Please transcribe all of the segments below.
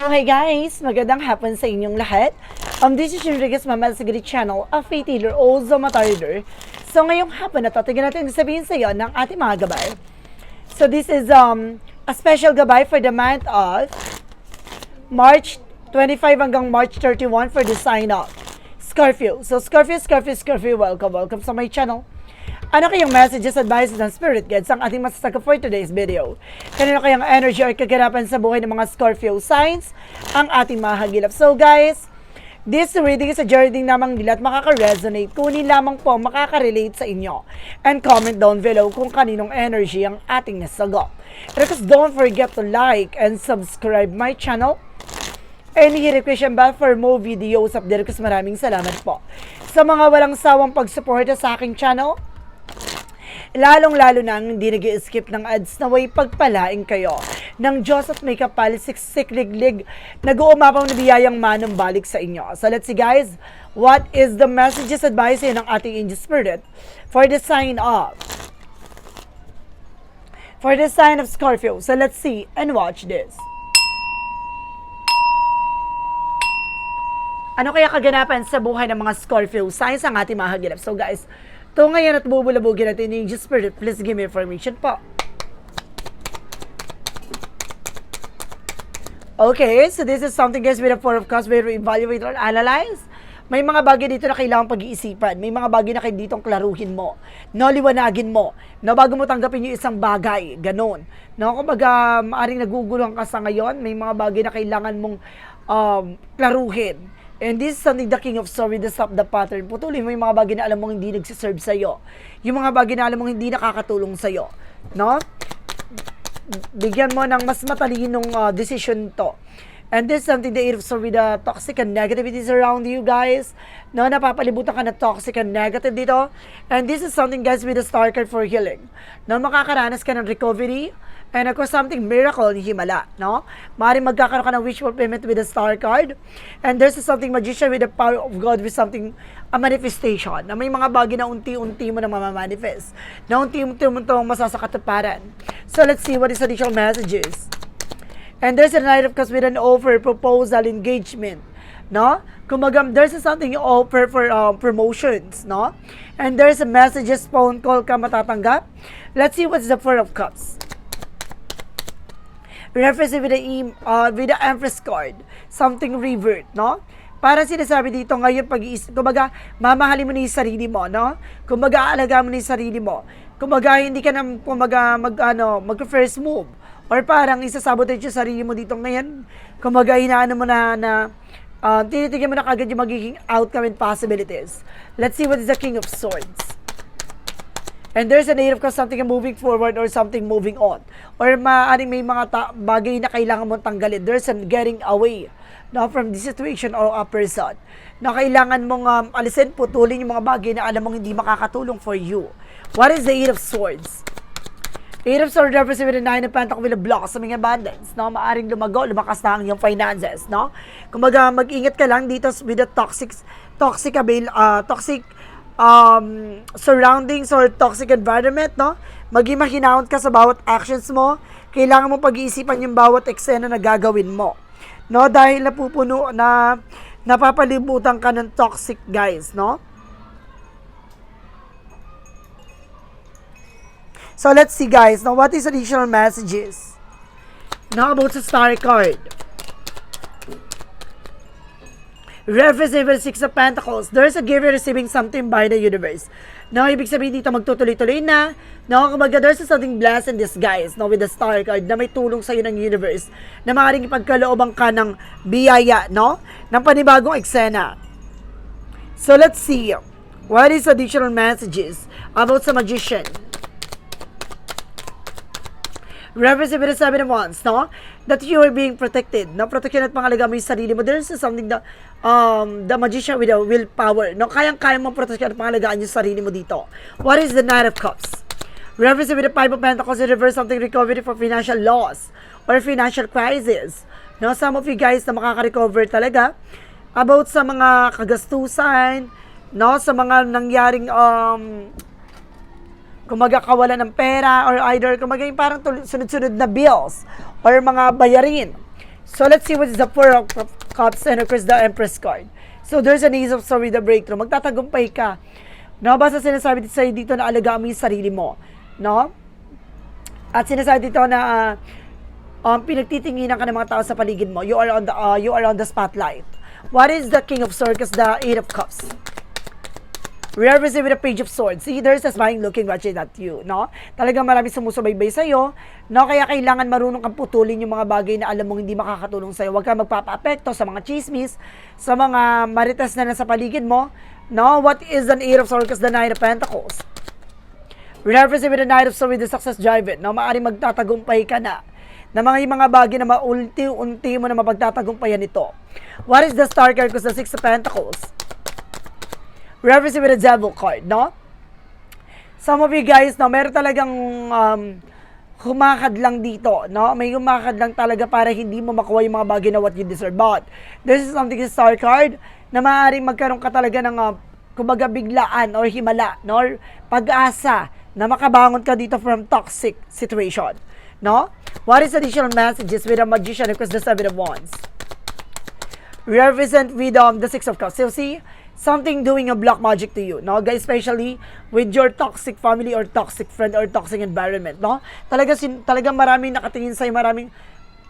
Hi guys! Magandang hapon sa inyong lahat. Um, this is Rodriguez Mama sa Grid Channel, a faith healer, also matarider. So ngayong hapon na to, tingnan natin sabihin sa iyo ng ating mga gabay. So this is um, a special gabay for the month of March 25 hanggang March 31 for the sign up. Scorpio. So Scorpio, Scorpio, Scorpio, welcome, welcome sa my channel. Ano kayong messages, advices, and spirit guides ang ating masasagot for today's video? Kanino kayang energy or kaganapan sa buhay ng mga Scorpio signs ang ating mahagilap? So guys, this reading is a journey namang nila at makaka-resonate. Kunin lamang po makaka-relate sa inyo. And comment down below kung kaninong energy ang ating nasagot. Because don't forget to like and subscribe my channel And hit question bell for more videos update maraming salamat po. Sa mga walang sawang pagsuporta sa aking channel, lalong-lalo na hindi nag skip ng ads na way pagpalaing kayo ng Diyos at may kapal, siksik, liglig, nag-uumapaw na biyayang manong balik sa inyo. So let's see guys, what is the messages advice ng ating angel spirit for the sign of for the sign of Scorpio. So let's see and watch this. Ano kaya kaganapan sa buhay ng mga Scorpio signs ang ating mga hagilap? So guys, to ngayon at bubulabugin natin yung Spirit, please give me information po. Okay, so this is something guys with a four of cups where we evaluate or analyze. May mga bagay dito na kailangan pag-iisipan. May mga bagay na kayo ditong klaruhin mo. No, liwanagin mo. No, bago mo tanggapin yung isang bagay. Ganon. No, kumbaga, maaring naguguluhan ka sa ngayon, may mga bagay na kailangan mong um, klaruhin. And this is something the King of Swords will stop the pattern. Putulin mo yung mga bagay na alam mong hindi nagsiserve sa'yo. Yung mga bagay na alam mong hindi nakakatulong sa'yo. No? Bigyan mo ng mas matalinong uh, decision to. And this is something that it so with the toxic and negativities around you guys. No, napapalibutan ka ng toxic and negative dito. And this is something guys with the star card for healing. No, makakaranas ka ng recovery. And of course, something miracle ni Himala, no? Maaaring magkakaroon ka ng wish fulfillment with the star card. And there's something magician with the power of God with something, a manifestation. Na may mga bagay na unti-unti mo na mamamanifest. Na unti-unti mo itong masasakatuparan. So let's see what is additional messages. And there's a night of cups with an offer, proposal, engagement. No? Kumbaga, there's something you offer for um, promotions, no? And there's a messages, phone call ka matatanggap. Let's see what's the Four of Cups. Reference with the, uh, with the Empress card. Something revert, no? Para sinasabi dito ngayon pag kumbaga mamahalin mo na yung sarili mo, no? Kumbaga aalaga mo na yung sarili mo. Kumbaga hindi ka na kumbaga mag ano, mag first move or parang isasabotage yung sarili mo dito ngayon. Kumbaga inaano mo na na uh, tinitigyan mo na kagad yung magiging outcome and possibilities. Let's see what is the King of Swords. And there's a native cause something moving forward or something moving on. Or maaaring may mga ta- bagay na kailangan mong tanggalin. There's a getting away no, from the situation or a person. Na kailangan mong um, alisin, putulin yung mga bagay na alam mong hindi makakatulong for you. What is the Eight of Swords? Eight of Swords represents with the Nine of Pentacles with a blossoming abundance, no? Maaring lumago, lumakas na ang iyong finances, no? Kumbaga, mag-ingat ka lang dito with the toxic, toxic, avail, uh, toxic um, surroundings or toxic environment, no? Maging mahinahon ka sa bawat actions mo. Kailangan mo pag-iisipan yung bawat eksena na gagawin mo. No? Dahil napupuno na napapalibutan ka ng toxic guys, no? So let's see guys, now what is additional messages? Now about sa star card. Reference even Six of Pentacles. There's a giver receiving something by the universe. No, ibig sabihin dito magtutuloy-tuloy na. No, kumbaga there's something blessed in disguise, no, with the star card na may tulong sa'yo ng universe na maaaring ipagkalooban ka ng biyaya, no, ng panibagong eksena. So let's see. What is additional messages about sa magician? The seven of wands, no? That you are being protected, no? Protection at pangalaga mo yung sarili mo. There's something that, um, the magician with a willpower, no? Kayang-kaya mo protection at pangalagaan yung sarili mo dito. What is the Knight of Cups? Reference with the Five of Pentacles reverse something recovery for financial loss or financial crisis. No? Some of you guys na makaka-recover talaga about sa mga kagastusan, no? Sa mga nangyaring, um, kumaga kawalan ng pera or either kumaga yung parang sunod-sunod na bills or mga bayarin. So let's see what is the Four of Cups and of course the Empress card. So there's an Ace of Swords with the breakthrough. Magtatagumpay ka. No, basta sinasabi dito sa'yo dito na alagaan mo yung sarili mo. No? At sinasabi dito na ah, um, pinagtitinginan ka ng mga tao sa paligid mo. You are on the uh, you are on the spotlight. What is the King of Swords? The Eight of Cups. Represent with a Page of Swords. See, there's a smiling looking watching at you, no? Talagang marami sumusubaybay sa'yo, no? Kaya kailangan marunong kang putulin yung mga bagay na alam mong hindi makakatulong sa'yo. Huwag kang magpapa-apekto sa mga chismis, sa mga marites na nasa paligid mo, no? What is an Eight of Swords? The Nine of Pentacles. Represent with the Knight of Swords the Success Drive, no? Maaaring magtatagumpay ka na na mga mga bagay na maunti-unti mo na mapagtatagumpayan ito. What is the Star card? Because the Six of Pentacles. Represent with the Devil card, no? Some of you guys, no, meron talagang um, humakad lang dito, no? May humakad lang talaga para hindi mo makuha yung mga bagay na what you deserve. But, this is something sa Star card na maaaring magkaroon ka talaga ng uh, kumbaga biglaan or himala, no? Pag-asa na makabangon ka dito from toxic situation, no? What is additional messages with a magician because the seven of wands? represent with um, the Six of Cups. So see, something doing a black magic to you, no? Guys, especially with your toxic family or toxic friend or toxic environment, no? Talaga, sin, talaga maraming nakatingin sa'yo, maraming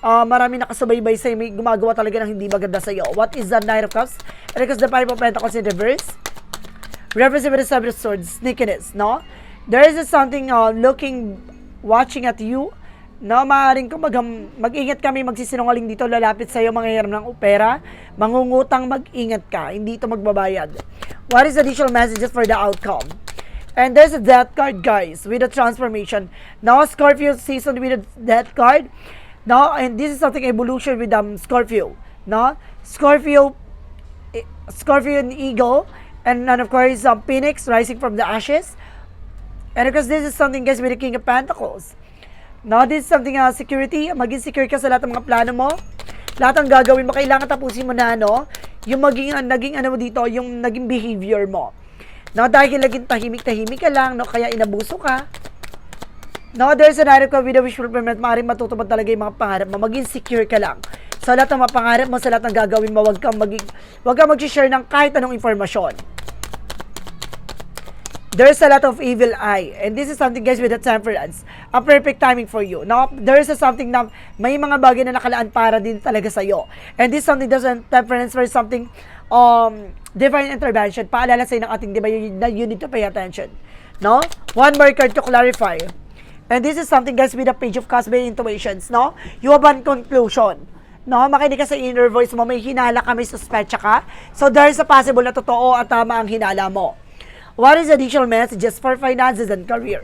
uh, maraming nakasubaybay sa'yo, may gumagawa talaga ng hindi maganda sa'yo. What is the Knight of Cups? And because the Five of Pentacles in reverse, represent with the Seven of Swords, sneakiness, no? There is something uh, looking, watching at you, no, maaaring kumbaga, mag-ingat kami magsisinungaling dito, lalapit sa iyo, mangyayaram ng opera, mangungutang, mag-ingat ka, hindi ito magbabayad. What is additional messages for the outcome? And there's a death card, guys, with a transformation. Now, Scorpio season with a death card. No, and this is something evolution with um, Scorpio. No, Scorpio, eh, Scorpio and Eagle, and, and of course, um, Phoenix rising from the ashes. And of course, this is something, guys, with the King of Pentacles. No, this is something uh, security. Maging secure ka sa lahat ng mga plano mo. Lahat ng gagawin mo, kailangan tapusin mo na, ano, yung maging, uh, naging, ano mo dito, yung naging behavior mo. No, dahil naging tahimik-tahimik ka lang, no, kaya inabuso ka. No, there's an article with a wish fulfillment, maaaring matutupad talaga yung mga pangarap mo. Maging secure ka lang. Sa lahat ng mga pangarap mo, sa lahat ng gagawin mo, wag kang maging, wag kang mag-share ng kahit anong informasyon there's a lot of evil eye. And this is something, guys, with the temperance. A perfect timing for you. No? There is a something na may mga bagay na nakalaan para din talaga sa'yo. And this something doesn't temperance for something um, divine intervention. Paalala sa'yo ng ating divine na you need to pay attention. No? One more card to clarify. And this is something, guys, with the page of cosmic intuitions. No? You have one conclusion. No, makinig ka sa inner voice mo, may hinala ka, may suspecha ka. So, there is a possible na totoo at tama ang hinala mo. What is additional messages for finances and career?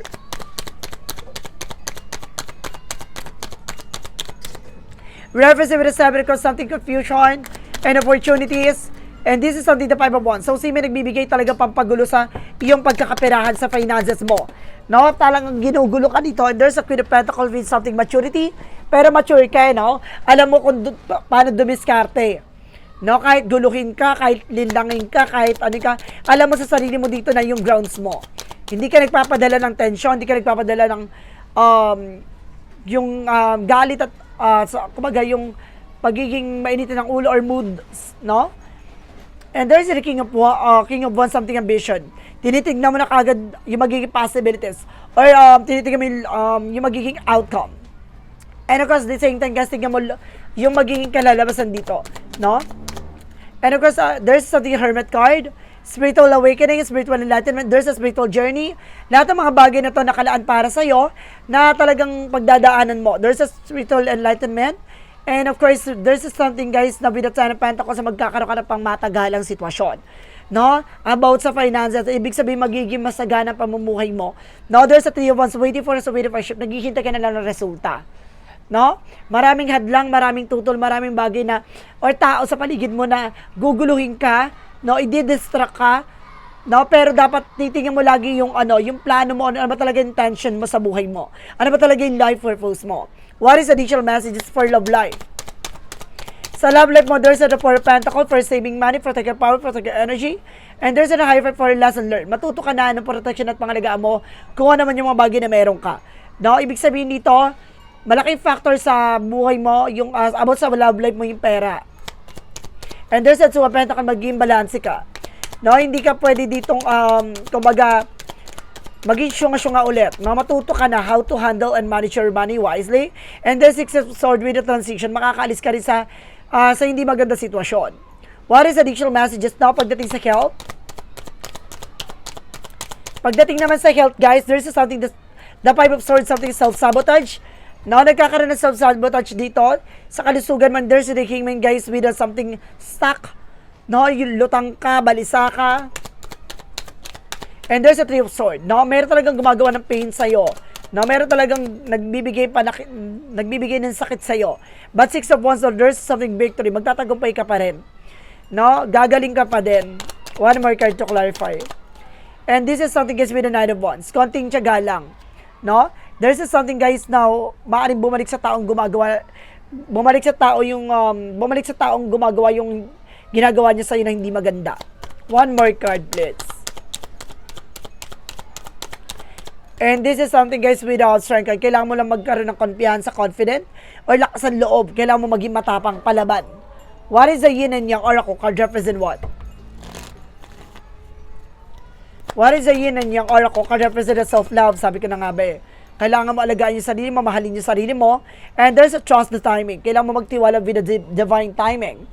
Reference with the seven because something confusion and opportunities. And this is something the five of wands. So, si may nagbibigay talaga pampagulo sa iyong pagkakaperahan sa finances mo. No? Talagang ginugulo ka dito. And there's a queen of pentacles with something maturity. Pero mature ka, eh, no? Alam mo kung paano dumiskarte. No, kahit guluhin ka, kahit lindangin ka, kahit ano ka, alam mo sa sarili mo dito na yung grounds mo. Hindi ka nagpapadala ng tension, hindi ka nagpapadala ng um, yung um, galit at uh, sa, kumbaga yung pagiging mainitin ng ulo or mood, no? And there's the king of uh, king of one something ambition. Tinitignan mo na kagad yung magiging possibilities or um, tinitignan mo yung, um, yung magiging outcome. And of course, the same time, guys, tingnan mo yung magiging kalalabasan dito, no? And of course, uh, there's something hermit card, spiritual awakening, spiritual enlightenment, there's a spiritual journey. Lahat ng mga bagay na to nakalaan para sa'yo na talagang pagdadaanan mo. There's a spiritual enlightenment. And of course, there's something guys na Ten of Pentacles na magkakaroon ka ng pang matagalang sitwasyon. No? About sa finances, ibig sabihin magiging masagana pamumuhay mo. No? There's a three of wands waiting for us, waiting for ship. Naghihintay ka na lang ng resulta no? Maraming hadlang, maraming tutol, maraming bagay na or tao sa paligid mo na guguluhin ka, no? I-distract ka, no? Pero dapat titingnan mo lagi yung ano, yung plano mo, ano ba talaga yung intention mo sa buhay mo? Ano ba talaga yung life purpose mo? What is additional messages for love life? Sa love life mo, there's a four of pentacles for saving money, protect your power, protect your energy. And there's a high five for lesson learned. Matuto ka na ng protection at pangalagaan mo kung ano naman yung mga bagay na meron ka. No, ibig sabihin dito, malaking factor sa buhay mo, yung uh, about sa love life mo yung pera. And there's a two of pentacles, maging balance ka. No, hindi ka pwede ditong, um, kumbaga, maging syunga-syunga ulit. No, matuto ka na how to handle and manage your money wisely. And then six sword with the transition, makakaalis ka rin sa, ah, sa hindi maganda sitwasyon. What is additional messages now pagdating sa health? Pagdating naman sa health, guys, there's something that the five of swords, something self-sabotage. No, nagkakaroon ng self-sabotage dito. Sa kalusugan man, there's the hangman, guys, with something stuck. No, yung lutang ka, balisa ka. And there's a three of sword. No, meron talagang gumagawa ng pain sa'yo. No, meron talagang nagbibigay pa nagbibigay ng sakit sa'yo. But six of wands, so there's something victory. Magtatagumpay ka pa rin. No, gagaling ka pa din. One more card to clarify. And this is something guys with the Nine of Wands. Konting tiyaga lang. No? There's is something guys now, maaaring bumalik sa taong gumagawa, bumalik sa tao yung, um, bumalik sa taong gumagawa yung ginagawa niya sa'yo na hindi maganda. One more card, please. And this is something guys without strength. card. Kailangan mo lang magkaroon ng confiance, confident, or lakas ng loob. Kailangan mo maging matapang palaban. What is the yin and yang oracle card represent what? What is the yin and yang oracle card represent self-love? Sabi ko na nga ba eh. Kailangan mo alagaan yung sarili mo, mahalin yung sarili mo. And there's a trust the timing. Kailangan mo magtiwala with the di- divine timing.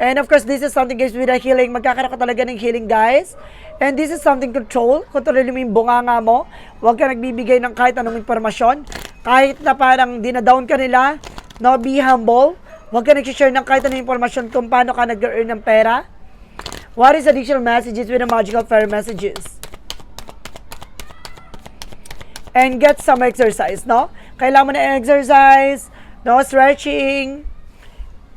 And of course, this is something guys with a healing. Magkakaroon ka talaga ng healing guys. And this is something control. Kontrolin mo yung bunganga mo. Huwag ka nagbibigay ng kahit anong informasyon. Kahit na parang dinadown ka nila. No, be humble. Huwag ka nag-share ng kahit anong informasyon kung paano ka nag-earn ng pera. What is additional messages with the magical fairy messages? And get some exercise, no? Kailangan mo na exercise, no? Stretching.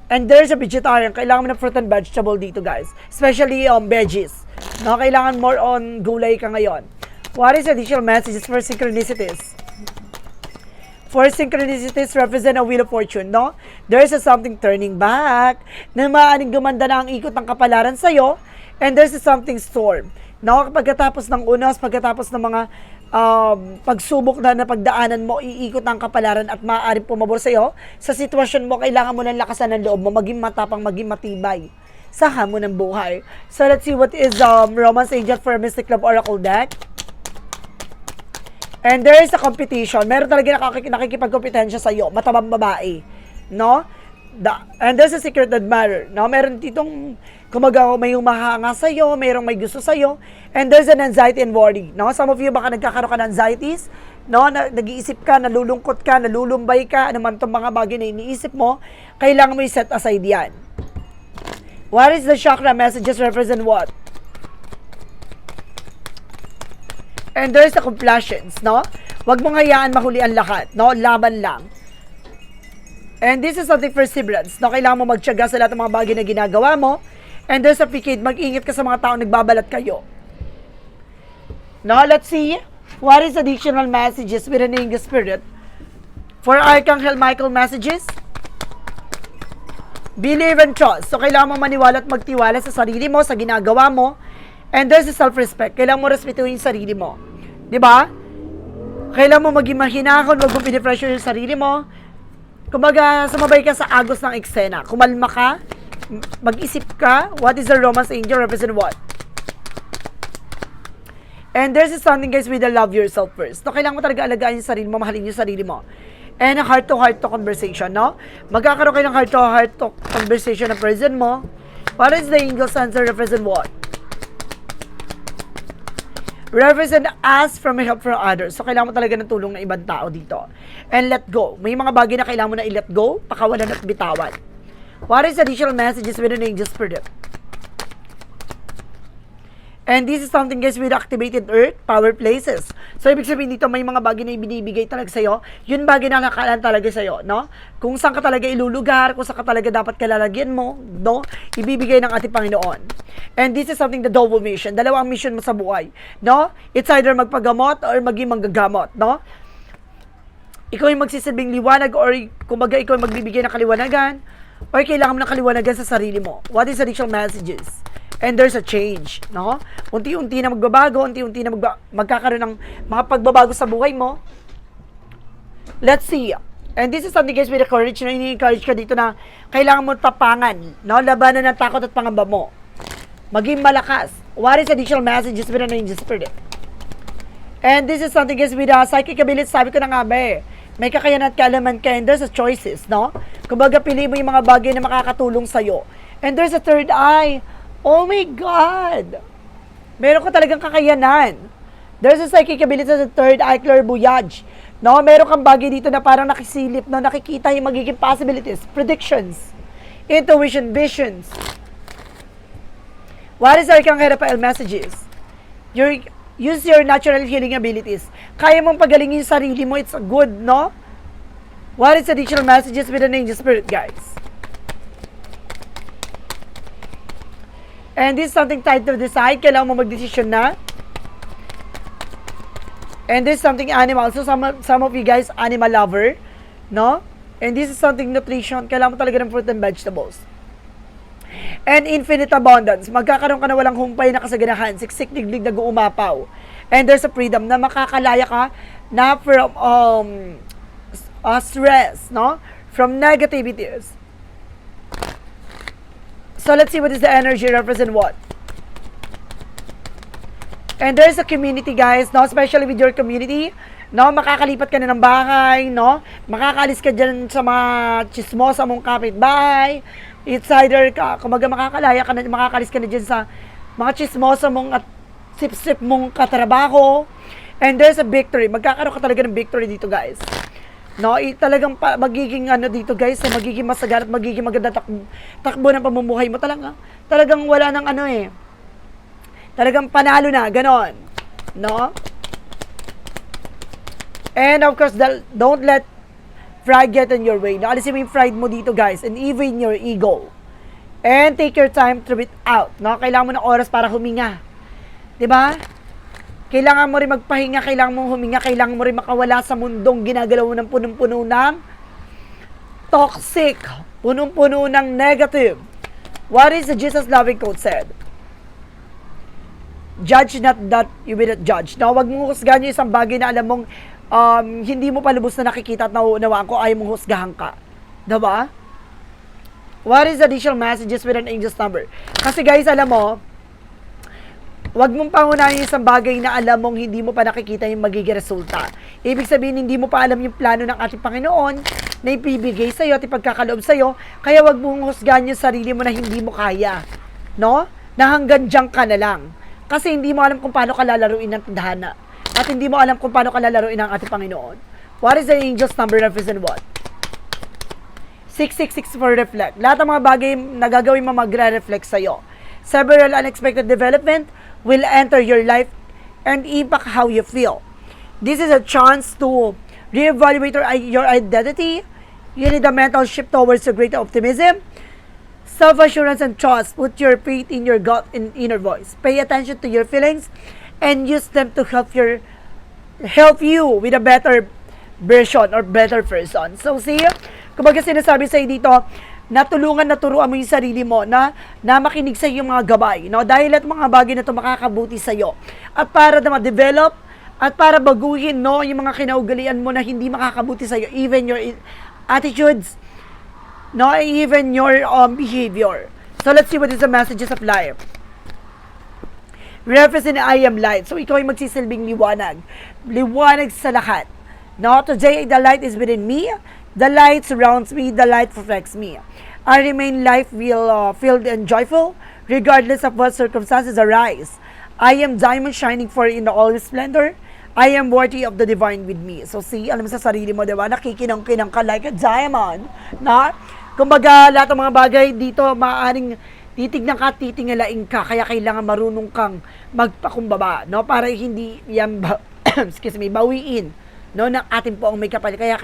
And there's a vegetarian. Kailangan mo na fruit and vegetable dito, guys. Especially um, veggies. No? Kailangan more on gulay ka ngayon. What is additional messages for synchronicities? For synchronicities represent a wheel of fortune, no? There's a something turning back na maaaring gumanda na ang ikot ng kapalaran sa'yo and there's a something storm. No? Pagkatapos ng unos, pagkatapos ng mga um, pagsubok na napagdaanan mo, iikot ang kapalaran at maaaring pumabor sa iyo, sa sitwasyon mo, kailangan mo ng lakasan ng loob mo, maging matapang, maging matibay sa hamon ng buhay. So let's see what is um, Romance Angel for Mystic Love Oracle deck. And there is a competition. Meron talaga nakik- nakikipagkompetensya sa iyo, matabang babae. No? The, and there's a secret admirer. No? Meron ditong kumaga may humahanga sa iyo, mayroong may gusto sa iyo, and there's an anxiety and worry. No? Some of you baka nagkakaroon ka ng anxieties, no? Na, nag-iisip ka, nalulungkot ka, nalulumbay ka, ano man itong mga bagay na iniisip mo, kailangan mo i-set aside yan. What is the chakra messages represent what? And there's the complacency, no? Huwag mong hayaan mahuli ang lahat, no? Laban lang. And this is something perseverance, no? Kailangan mo magtyaga sa lahat ng mga bagay na ginagawa mo. And there's a picade, mag-ingat ka sa mga tao nagbabalat kayo. Now, let's see. What is additional messages with an English spirit? For Archangel Michael messages? Believe and trust. So, kailangan mo maniwala at magtiwala sa sarili mo, sa ginagawa mo. And there's a self-respect. Kailangan mo respetuhin yung sarili mo. Di ba? Kailangan mo maging mahinahon, wag mo pinipressure yung sarili mo. Kumbaga, sumabay ka sa agos ng eksena. Kumalma ka, mag-isip ka, what is the romance angel represent what? And there's something guys with the love yourself first. No, kailangan mo talaga alagaan yung sarili mo, mahalin yung sarili mo. And a heart-to-heart to conversation, no? Magkakaroon kayo ng heart-to-heart to conversation na person mo. What is the angel's answer represent what? Represent ask from help from others. So, kailangan mo talaga ng tulong ng ibang tao dito. And let go. May mga bagay na kailangan mo na i-let go, pakawalan at bitawan. What is additional messages with an angel spirit? And this is something guys with activated earth, power places. So, ibig sabihin dito, may mga bagay na ibinibigay talaga sa'yo. Yun bagay na nakalaan talaga sa'yo, no? Kung saan ka talaga ilulugar, kung saan ka talaga dapat kalalagyan mo, no? Ibibigay ng ating Panginoon. And this is something the double mission. Dalawang mission mo sa buhay, no? It's either magpagamot or maging manggagamot, no? Ikaw yung magsisilbing liwanag or kumbaga ikaw yung magbibigay ng kaliwanagan or kailangan mo ng kaliwanagan sa sarili mo. What is additional messages? And there's a change, no? Unti-unti na magbabago, unti-unti na magba- magkakaroon ng mga pagbabago sa buhay mo. Let's see. And this is something guys with the courage na ini-encourage ka dito na kailangan mo tapangan, no? Labanan ng takot at pangamba mo. Maging malakas. What is additional messages with an angel spirit? And this is something guys with uh, psychic ability, sabi ko na nga ba. May kakayanan at kaalaman ka and there's a choices, no? Kumbaga, pili mo yung mga bagay na makakatulong sa'yo. And there's a third eye. Oh my God! Meron ka talagang kakayanan. There's a psychic ability sa third eye clairvoyage. No, meron kang bagay dito na parang nakisilip, no, nakikita yung magiging possibilities, predictions, intuition, visions. What is Arcang Herapael messages? Your, use your natural healing abilities. Kaya mong pagalingin yung sarili mo, it's good, no? What is additional messages with an angel spirit, guys? And this is something tied to decide. Kailangan mo mag-decision na. And this is something animal. So some, some of you guys, animal lover. No? And this is something nutrition. Kailangan mo talaga ng fruit and vegetables. And infinite abundance. Magkakaroon ka na walang humpay na kasaganahan. Siksik, diglig, nag-uumapaw. And there's a freedom na makakalaya ka na from um, uh, stress, no? From negativities. So let's see what is the energy represent what. And there's a community guys, no? Especially with your community, no? Makakalipat ka na ng bahay, no? Makakalis ka dyan sa mga chismosa mong kapitbahay. It's either, kumaga makakalaya ka na, makakalis ka na dyan sa mga chismosa mong at sip-sip mong katrabaho. And there's a victory. Magkakaroon ka talaga ng victory dito guys. No, i talagang pa, magiging ano dito guys, eh, magiging masagan at magiging maganda tak, takbo ng pamumuhay mo talaga. Talagang wala nang ano eh. Talagang panalo na, ganon. No? And of course, don't let pride get in your way. No? Alisin mo yung pride mo dito guys, and even your ego. And take your time to breathe out. No? Kailangan mo ng oras para huminga. 'Di ba? Kailangan mo rin magpahinga, kailangan mo huminga, kailangan mo rin makawala sa mundong ginagalaw ng punong-puno ng toxic, punong-puno ng negative. What is the Jesus loving quote said? Judge not that you will not judge. No, wag mong husgahan yung isang bagay na alam mong um, hindi mo pa lubos na nakikita at nauunawaan ko, ayaw mong husgahan ka. Diba? What is additional messages with an angel's number? Kasi guys, alam mo, Huwag mong pangunahin yung isang bagay na alam mong hindi mo pa nakikita yung magiging resulta. Ibig sabihin, hindi mo pa alam yung plano ng ating Panginoon na ipibigay sa'yo at ipagkakaloob sa'yo. Kaya huwag mong husgahan yung sarili mo na hindi mo kaya. No? Na hanggang dyan ka na lang. Kasi hindi mo alam kung paano ka lalaruin ng tadhana. At hindi mo alam kung paano ka lalaruin ng ating Panginoon. What is the angel's number represent what? 666 for reflect. Lahat ng mga bagay na gagawin mo magre-reflect sa'yo. Several unexpected development will enter your life and impact how you feel. This is a chance to reevaluate your, identity. You need a mental shift towards a greater optimism, self-assurance, and trust. Put your faith in your gut and inner voice. Pay attention to your feelings and use them to help your help you with a better version or better person. So see, kumbaga sinasabi sa'yo dito, natulungan na turuan mo yung sarili mo na, na makinig sa iyong mga gabay. No? Dahil at mga bagay na ito makakabuti sa iyo. At para na ma-develop, at para baguhin no, yung mga kinaugalian mo na hindi makakabuti sa iyo, even your attitudes, no, even your um, behavior. So let's see what is the messages of life. Represent I am light. So ikaw ay magsisilbing liwanag. Liwanag sa lahat. No, today the light is within me. The light surrounds me. The light reflects me. I remain life uh, filled and joyful regardless of what circumstances arise. I am diamond shining for in all splendor. I am worthy of the divine with me. So see, alam sa sarili mo, di ba? Nakikinang-kinang ka like a diamond. Na? Kumbaga, lahat ng mga bagay dito, maaaring titignan ka, titingalain ka. Kaya kailangan marunong kang magpakumbaba, no? Para hindi yan, excuse me, bawiin, no? Ng ating poong may kapal. Kaya,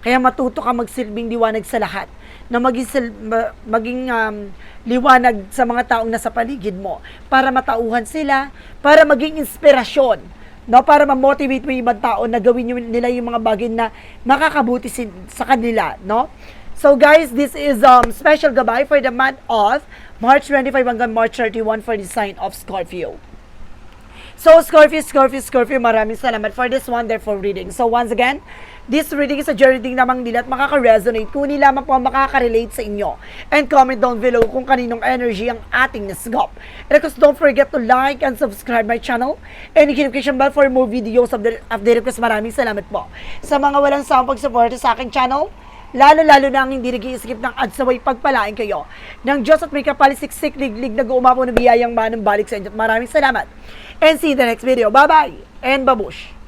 kaya, matuto ka magsilbing liwanag sa lahat. Na maging, sil- ma- maging um, liwanag sa mga taong nasa paligid mo. Para matauhan sila, para maging inspirasyon no para ma-motivate mo yung ibang tao na gawin yung, nila yung mga bagay na makakabuti sin, sa kanila no so guys this is um special gabay for the month of March 25 hanggang March 31 for the sign of Scorpio So, Scorpio, Scorpio, Scorpio, maraming salamat for this wonderful reading. So, once again, this reading is a journey din namang nila at makaka-resonate kung hindi lamang po makaka-relate sa inyo. And comment down below kung kaninong energy ang ating nasgop. And of course, don't forget to like and subscribe my channel and hit notification bell for more videos of the. Of maraming salamat po. Sa mga walang sawang pag-support sa aking channel, Lalo-lalo na ang hindi nag-i-skip ng ads naway pagpalain kayo ng Diyos at may kapalisiksik liglig na guumapo na biyayang manang balik sa inyo. Maraming salamat. And see the next video. Bye-bye and babush!